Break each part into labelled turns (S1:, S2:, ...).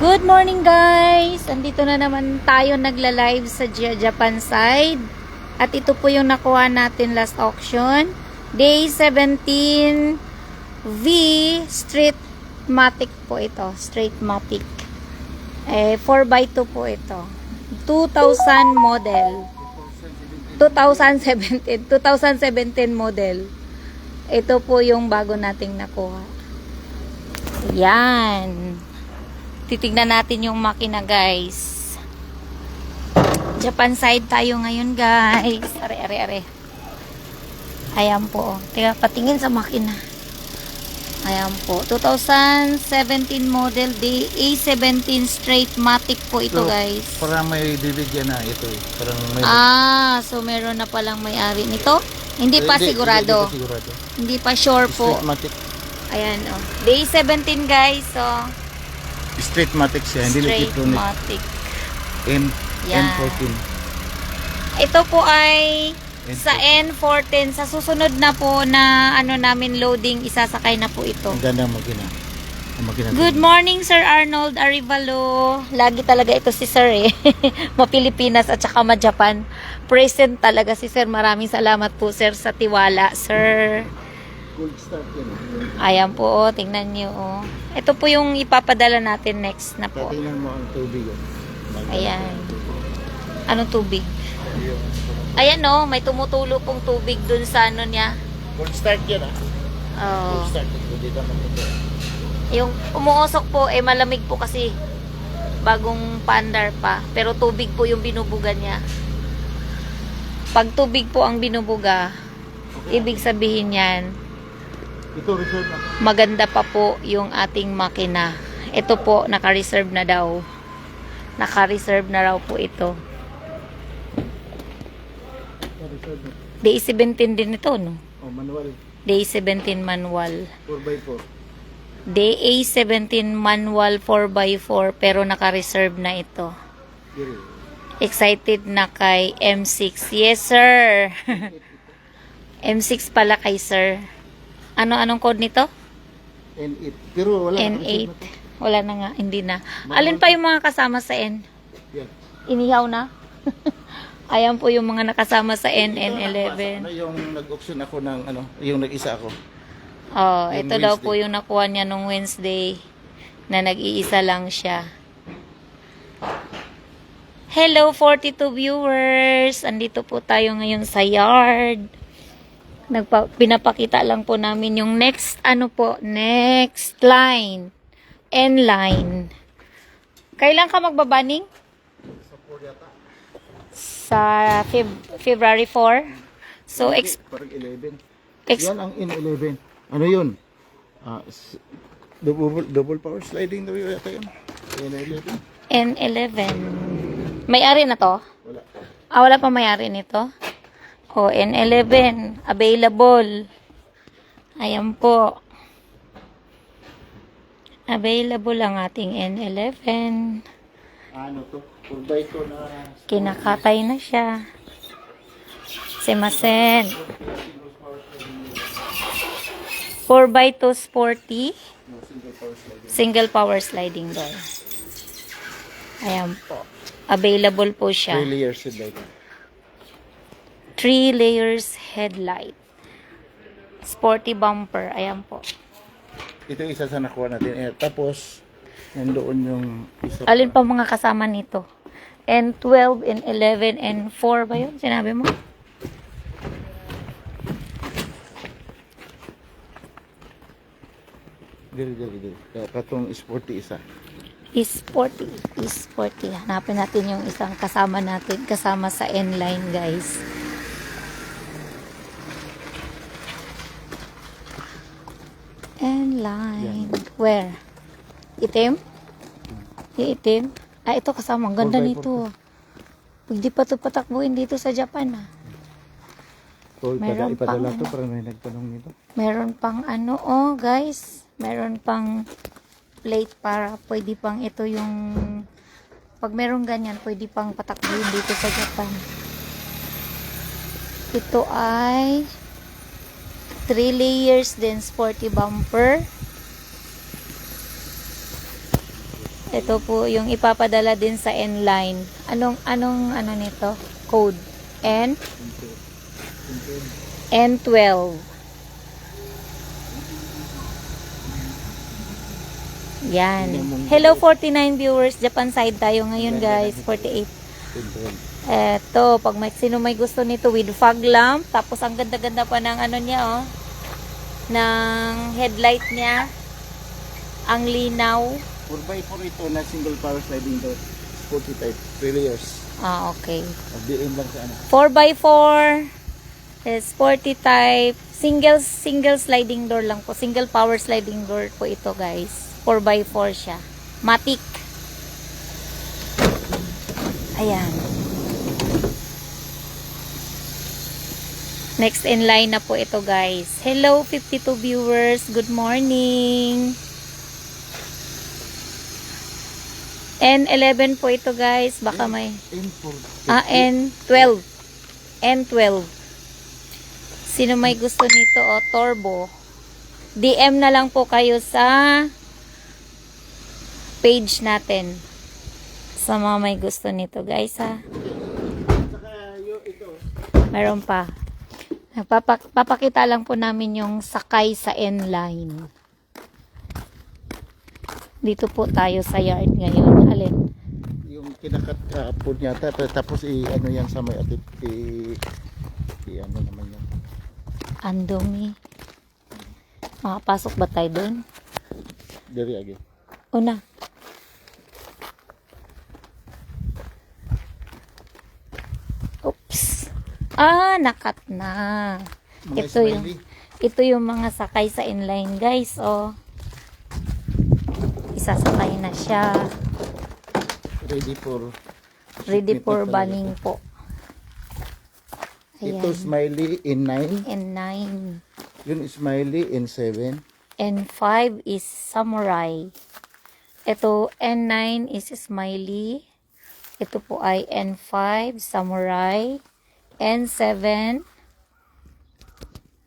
S1: Good morning guys! Andito na naman tayo nagla-live sa Japan side. At ito po yung nakuha natin last auction. Day 17 V Street Matic po ito. Straight Matic. Eh, 4x2 po ito. 2000 model. 2017. 2017 model. Ito po yung bago nating nakuha. Yan. Titignan natin yung makina, guys. Japan side tayo ngayon, guys. Are, are, are. Ayan po. Teka, patingin sa makina. Ayan po. 2017 model A17 straight matic po ito,
S2: So,
S1: guys.
S2: Parang may bibigyan na ito eh. Parang may...
S1: Ah, so meron na palang may-ari nito? Hindi pa
S2: Hindi-
S1: sigurado.
S2: Hindi, pa sigurado.
S1: Hindi pa sure po.
S2: Matic.
S1: Ayan, oh. Day 17, guys. So,
S2: Street Matic siya. Hindi
S1: straight
S2: electronic.
S1: matic.
S2: N,
S1: Yan.
S2: N14.
S1: Ito po ay
S2: N14.
S1: sa N14. Sa susunod na po na ano namin loading, isasakay na po ito.
S2: Ang ganda ang makina. Ang makina.
S1: Good morning, Sir Arnold Arivalo. Lagi talaga ito si Sir eh. Ma-Pilipinas at saka ma-Japan. Present talaga si Sir. Maraming salamat po, Sir, sa tiwala, Sir.
S2: Gold start yan.
S1: Ayan po, oh, tingnan niyo. Oh. Ito po yung ipapadala natin next na po.
S2: Tatingnan mo ang tubig. oh.
S1: Ayan. Anong tubig? Ayan no, may tumutulo pong tubig dun sa ano niya.
S2: Gold start yan ah.
S1: Oh.
S2: Gold start. Hindi naman ito.
S1: Yung umuusok po, eh malamig po kasi bagong pandar pa. Pero tubig po yung binubuga niya. Pag tubig po ang binubuga, ibig sabihin yan,
S2: Ito reserve na.
S1: maganda pa po yung ating makina. Ito po, naka-reserve na daw. Naka-reserve na raw po ito. Day 17 din ito, no?
S2: Oh, manual.
S1: Day 17 manual.
S2: 4x4.
S1: Day A17 manual 4x4 pero naka-reserve na ito. Excited na kay M6. Yes, sir. M6 pala kay sir. Ano anong code nito?
S2: N8. Pero wala.
S1: N8.
S2: reserve na.
S1: Wala na nga, hindi na. Alin pa yung mga kasama sa N?
S2: Yan.
S1: Inihaw na? Ayan po yung mga nakasama sa
S2: Ano
S1: NN11.
S2: yung nag-auction ako ng ano, yung nag-isa ako.
S1: Oh,
S2: Yung
S1: ito daw
S2: Wednesday.
S1: po yung nakuha niya nung Wednesday na nag-iisa lang siya. Hello 42 viewers! Andito po tayo ngayon sa yard. Nagpa pinapakita lang po namin yung next ano po, next line. N line. Kailan ka magbabaning? Sa Feb- February 4. So, ex-
S2: Parang 11.
S1: ex-
S2: Yan ang in-11. Ano yun? S- double, double power sliding daw yun yata yun. In-11.
S1: N11. May-ari na to?
S2: Wala.
S1: Ah, wala pa may-ari nito? O, N11. Available. Ayan po. Available ang ating N11.
S2: Ano to? Kurbay ko na.
S1: Kinakatay na siya. Semasen. 4x2 sporty. Single power sliding door. Ayan po. Available po siya.
S2: Really years ago.
S1: 3 layers headlight. Sporty bumper. Ayan po.
S2: Ito yung isa sa nakuha natin. Eh, tapos, nandoon yung isa.
S1: Alin pa mga kasama nito? And 12 and 11 and 4 ba yun? Sinabi mo?
S2: Dili, dili, dili. Katong sporty isa.
S1: Sporty. Sporty. Hanapin natin yung isang kasama natin. Kasama sa N-line, guys. N-line. Where? Itim? Yung itim? Ah, ito kasama. Ang ganda
S2: 4x4
S1: nito. Pwede pa ito patakbuhin dito sa Japan, ah.
S2: So,
S1: Meron
S2: ipada, ipadala
S1: pang ano.
S2: para may nagtanong nito.
S1: Meron pang ano, oh guys. Meron pang plate para pwede pang ito yung pag meron ganyan, pwede pang patakbuhin dito sa Japan. Ito ay 3 layers din sporty bumper. Ito po yung ipapadala din sa N-line. Anong, anong, ano nito? Code. N? N12. Yan. Hello 49 viewers. Japan side tayo ngayon guys. 48. Eto, pag may, sino may gusto nito with fog lamp. Tapos ang ganda-ganda pa ng ano niya oh. Ng headlight niya. Ang linaw.
S2: 4x4 ito na single power sliding door. Sporty type. 3 layers.
S1: Ah, okay.
S2: BM lang sa ano.
S1: 4x4 is 40 type single single sliding door lang po single power sliding door po ito guys 4x4 siya matic ayan next in line na po ito guys hello 52 viewers good morning N11 po ito guys baka may
S2: M4.
S1: Ah, N12. N12. Sino may gusto nito o turbo? DM na lang po kayo sa page natin. Sa mga may gusto nito, guys, ha? Meron pa. Papak papakita lang po namin yung sakay sa N-line. Dito po tayo sa yard ngayon. Alin?
S2: Yung kinakat uh, po yata. ta- Tapos i ano yan sa may atip. I, i ano naman yan.
S1: Andumi. Makapasok ba tayo doon?
S2: Diri again.
S1: Una. Ah, nakat na.
S2: Mga
S1: Ito yung
S2: smiley.
S1: ito yung mga sakay sa inline, guys. Oh. Isasakay na siya.
S2: Ready for
S1: Ready for banning
S2: ito.
S1: po.
S2: Ito
S1: Ayan.
S2: smiley in 9.
S1: N9.
S2: Yun smiley in 7.
S1: N5 is samurai. Ito, N9 is smiley. Ito po ay N5, samurai. N7,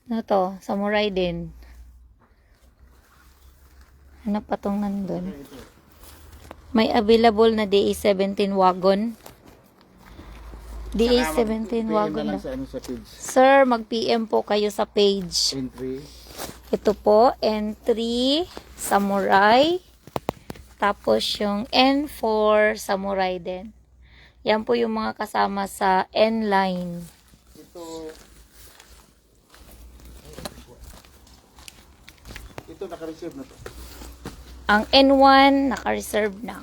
S1: ano to? Samurai din. Ano pa tong nandun? May available na DA17 wagon. DA17 wagon na.
S2: sa ano sa page.
S1: Sir, mag-PM po kayo sa page.
S2: 3.
S1: Ito po, N3, Samurai. Tapos yung N4, Samurai din. Yan po yung mga kasama sa N-line.
S2: Ito Ito naka-reserve na to.
S1: Ang N1, naka-reserve na.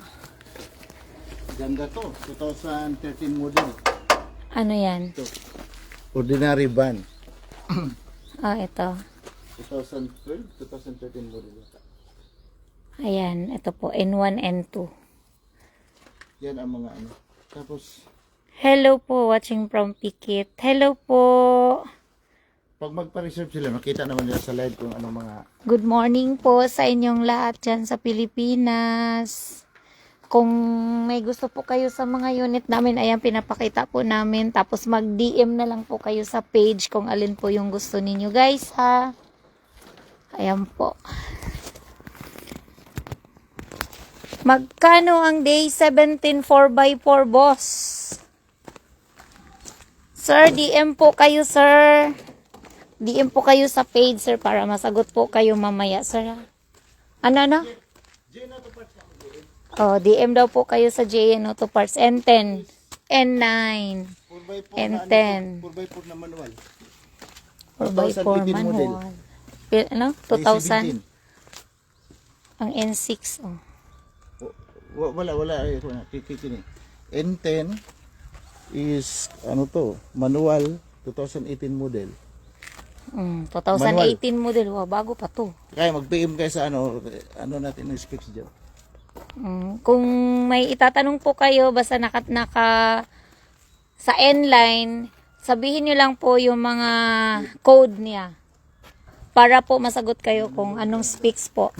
S2: Ganda to. 2013 model.
S1: Ano yan?
S2: Ito. Ordinary van.
S1: Ah, ito.
S2: 2012, 2013 model.
S1: Ayan, ito po, N1, N2.
S2: Yan ang mga ano. Tapos,
S1: Hello po, watching from Pikit. Hello po.
S2: pag magpa-reserve sila, makita naman nila sa live kung ano mga
S1: Good morning po sa inyong lahat dyan sa Pilipinas. Kung may gusto po kayo sa mga unit namin, ayan pinapakita po namin. Tapos mag-DM na lang po kayo sa page kung alin po yung gusto ninyo guys ha. Ayan po. Magkano ang day 17 4x4 boss? Sir, DM po kayo sir. DM po kayo sa page, sir, para masagot po kayo mamaya, sir. Ano, ano? Oh, DM daw po kayo sa JN Auto Parts. N10, N9,
S2: 4x4
S1: And
S2: na
S1: ten.
S2: ano, 4x4 na manual.
S1: 4x4
S2: 2018 model.
S1: manual. Ano? 2000?
S2: 2017.
S1: Ang N6, oh.
S2: Wa- Wala, wala. Ay, wala. Kikiki ni. N10 is, ano to, manual 2018 model.
S1: Mm, 2018 model. Wow, bago pa to.
S2: Kaya mag-PM kayo sa ano, ano natin yung specs dyan.
S1: Mm, kung may itatanong po kayo, basta naka, naka sa N-line, sabihin nyo lang po yung mga code niya. Para po masagot kayo kung anong specs po.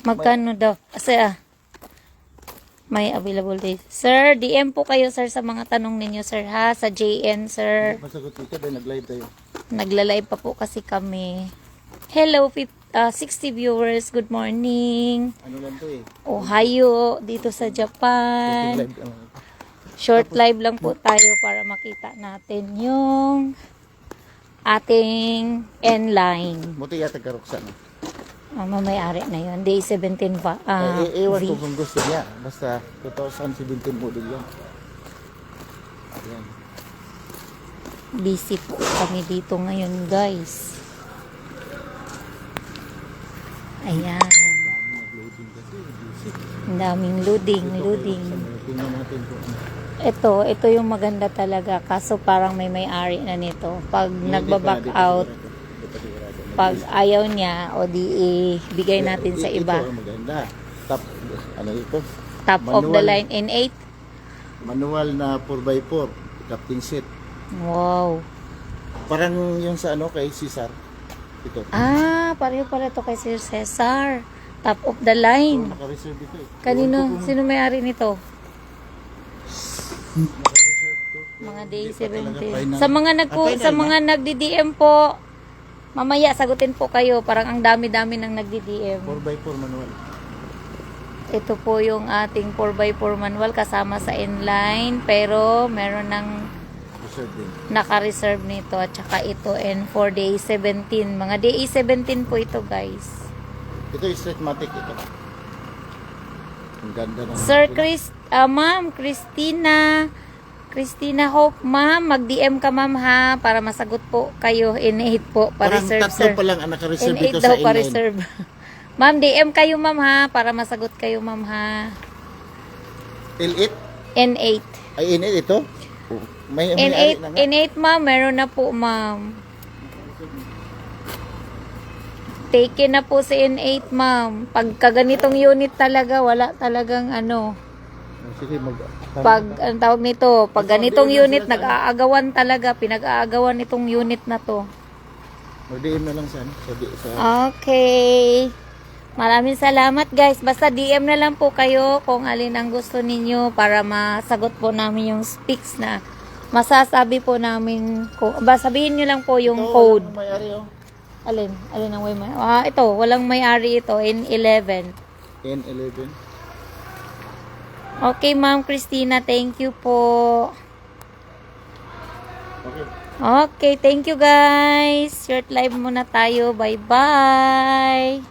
S1: Magkano daw? Kasi ah, may available date. Sir, DM po kayo sir sa mga tanong ninyo sir ha, sa JN sir.
S2: Masagot dito dahil nag-live tayo.
S1: Nagla-live pa po kasi kami. Hello, fif- ah, 60 viewers. Good morning.
S2: Ano lang to eh.
S1: Ohio, dito sa Japan. Short live lang po tayo para makita natin yung ating N-line.
S2: Buti yata ka Roxanne.
S1: Ah, mamayari na yun. Day 17 va- ah,
S2: eh, ewan
S1: V.
S2: ko kung gusto niya. Basta 2017 model yan. Ayan.
S1: Busy po kami dito ngayon, guys. Ayan. Ang daming loading, loading.
S2: Ano.
S1: Ito, ito yung maganda talaga. Kaso parang may may-ari na nito. Pag nagbaback
S2: pa- pa
S1: out,
S2: sigurado. Di pa sigurado.
S1: Pag ayaw niya, o di ibigay natin sa iba.
S2: Ito maganda. Top, ano ito?
S1: Top of the
S2: Manual.
S1: line in 8.
S2: Manual na 4x4. Captain seat.
S1: Wow.
S2: Parang yung sa ano kay Cesar. Ito.
S1: Ah, pareho pala to kay Sir Cesar. Top of the line.
S2: Naka-reserve ito eh.
S1: Kanino? Sino may-ari nito? Mga day
S2: Hindi pa talaga
S1: 17.
S2: final.
S1: Sa mga nagku
S2: Ah,
S1: sa mga nagdi-DM po, mamaya sagutin po kayo. Parang ang dami-dami nang nagdi-DM.
S2: 4x4 manual.
S1: Ito po yung ating 4x4 manual kasama sa inline. Pero meron ng
S2: Reserve din.
S1: naka-reserve nito. At saka ito N4 day 17. Mga day 17 po ito guys.
S2: Ito yung Streetmatic ito. Ang ganda ng
S1: Sir Chris, ah, ma'am, Christina, Christina Hope, ma'am, mag-DM ka ma'am ha, para masagot po kayo in 8 po,
S2: Parang
S1: pa-reserve
S2: tatlo
S1: sir.
S2: pa lang ang naka-reserve
S1: In
S2: dito
S1: 8
S2: sa
S1: daw
S2: inline.
S1: pa-reserve. ma'am, DM kayo ma'am ha, para masagot kayo ma'am ha.
S2: L8?
S1: N8.
S2: Ay, N8 ito? May, may ari
S1: N8,
S2: na nga.
S1: N8 ma'am, meron na po ma'am. Taken na po si N8 ma'am. Pagka ganitong unit talaga, wala talagang ano.
S2: Sige, mag...
S1: Pag, ang tawag nito, pag ganitong unit, nag-aagawan talaga, pinag-aagawan itong unit na to.
S2: Mag-DM na lang sa, ano, sa, sa
S1: Okay. Maraming salamat guys. Basta DM na lang po kayo kung alin ang gusto ninyo para masagot po namin yung speaks na masasabi po namin kung, ba sabihin nyo lang po yung
S2: Ito,
S1: code.
S2: ano may ari, oh.
S1: Alin? Alin ang may Ah, ito, walang may-ari ito in 11.
S2: N11.
S1: Okay, Ma'am Christina, thank you po.
S2: Okay.
S1: Okay, thank you guys. Short live muna tayo. Bye-bye.